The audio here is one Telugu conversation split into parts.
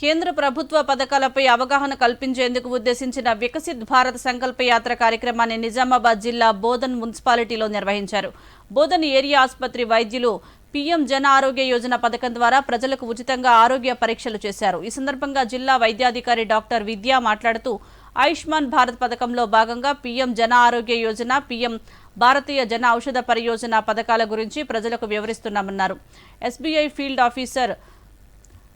కేంద్ర ప్రభుత్వ పథకాలపై అవగాహన కల్పించేందుకు ఉద్దేశించిన వికసిత్ భారత్ సంకల్ప యాత్ర కార్యక్రమాన్ని నిజామాబాద్ జిల్లా బోధన్ మున్సిపాలిటీలో నిర్వహించారు. బోధన్ ఏరియా ఆసుపత్రి వైద్యులు పీఎం జన ఆరోగ్య యోజన పథకం ద్వారా ప్రజలకు ఉచితంగా ఆరోగ్య పరీక్షలు చేశారు. ఈ సందర్భంగా జిల్లా వైద్యాధికారి డాక్టర్ విద్య మాట్లాడుతూ ఆయుష్మాన్ భారత్ పథకంలో భాగంగా పీఎం జన ఆరోగ్య యోజన పీఎం భారతీయ జన ఔషధ పరియోజన పథకాల గురించి ప్రజలకు వివరిస్తున్నామన్నారు. ఎస్బీఐ ఫీల్డ్ ఆఫీసర్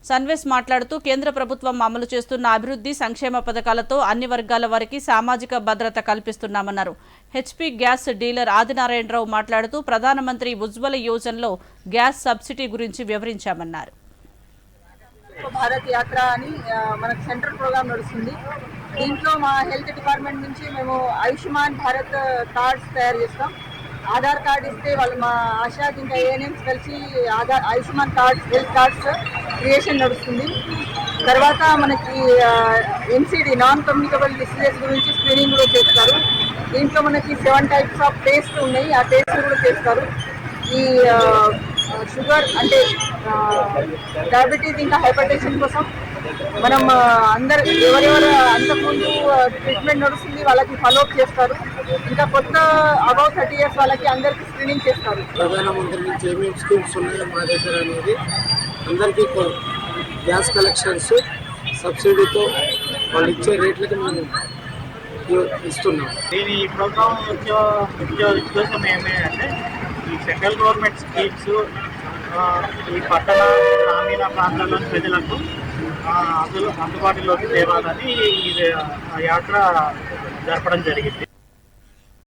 సన్వేస్ మాట్లాడుతూ కేంద్ర ప్రభుత్వం అమలు చేస్తున్న అభివృద్ధి సంక్షేమ పథకాలతో అన్ని వర్గాల వారికి సామాజిక భద్రత కల్పిస్తున్నామన్నారు. హెచ్పీ గ్యాస్ డీలర్ ఆదినారాయణరావు మాట్లాడుతూ ప్రధానమంత్రి ఉజ్వల యోజనలో గ్యాస్ సబ్సిడీ గురించి వివరించామన్నారు. భారత్ యాత్ర అని మనకు సెంట్రల్ ప్రోగ్రామ్ నడుస్తుంది. దీంట్లో మా హెల్త్ డిపార్ట్మెంట్ నుంచి మేము ఆయుష్మాన్ భారత్ కార్డ్స్ తయారు చేస్తాం. ఆధార్ కార్డ్ ఇస్తే వాళ్ళు మా ఆశాకి ఇంకా ఏఎన్ఎంస్ కలిసి Aadhaar Ayushman cards health cards creation నడుస్తుంది. తర్వాత మనకి ఎన్సీడీ నాన్ కమ్యూనికబుల్ డిసీజెస్ గురించి స్క్రీనింగ్ కూడా చేస్తారు. దీంట్లో మనకి సెవెన్ టైప్స్ ఆఫ్ టేస్ట్ ఉన్నాయి. ఆ టేస్ట్ కూడా చేస్తారు. ఈ షుగర్ అంటే డయాబెటీస్ ఇంకా హైపర్టెన్షన్ కోసం మనం అందరు ఎవరెవరు అంతకుముందు ట్రీట్మెంట్ నడుస్తుంది వాళ్ళకి ఫాలోఅప్ చేస్తారు. ఇంకా కొత్త అబౌవ్ థర్టీ ఇయర్స్ వాళ్ళకి అందరికి స్క్రీనింగ్ చేస్తారు. ప్రధానమంత్రి నుంచి ఏమేమి స్కీమ్స్ ఉన్నాయో మా దగ్గర అనేది అందరికీ కొ- గ్యాస్ కలెక్షన్స్ సబ్సిడీతో వాళ్ళు ఇచ్చే రేట్లకి మేము ఇస్తున్నాం. దీని ఈ ప్రోగ్రామ్ ముఖ్య ముఖ్య ఉద్దేశం ఏమేంటంటే ఈ సెంట్రల్ గవర్నమెంట్ స్కీమ్స్ ఆ, ఈ పట్టణ గ్రామీణ ప్రాంతాల్లోని ప్రజలకు అందుబాటులోకి తేవాలని ఇది ఆ యాత్ర జరపడం జరిగింది.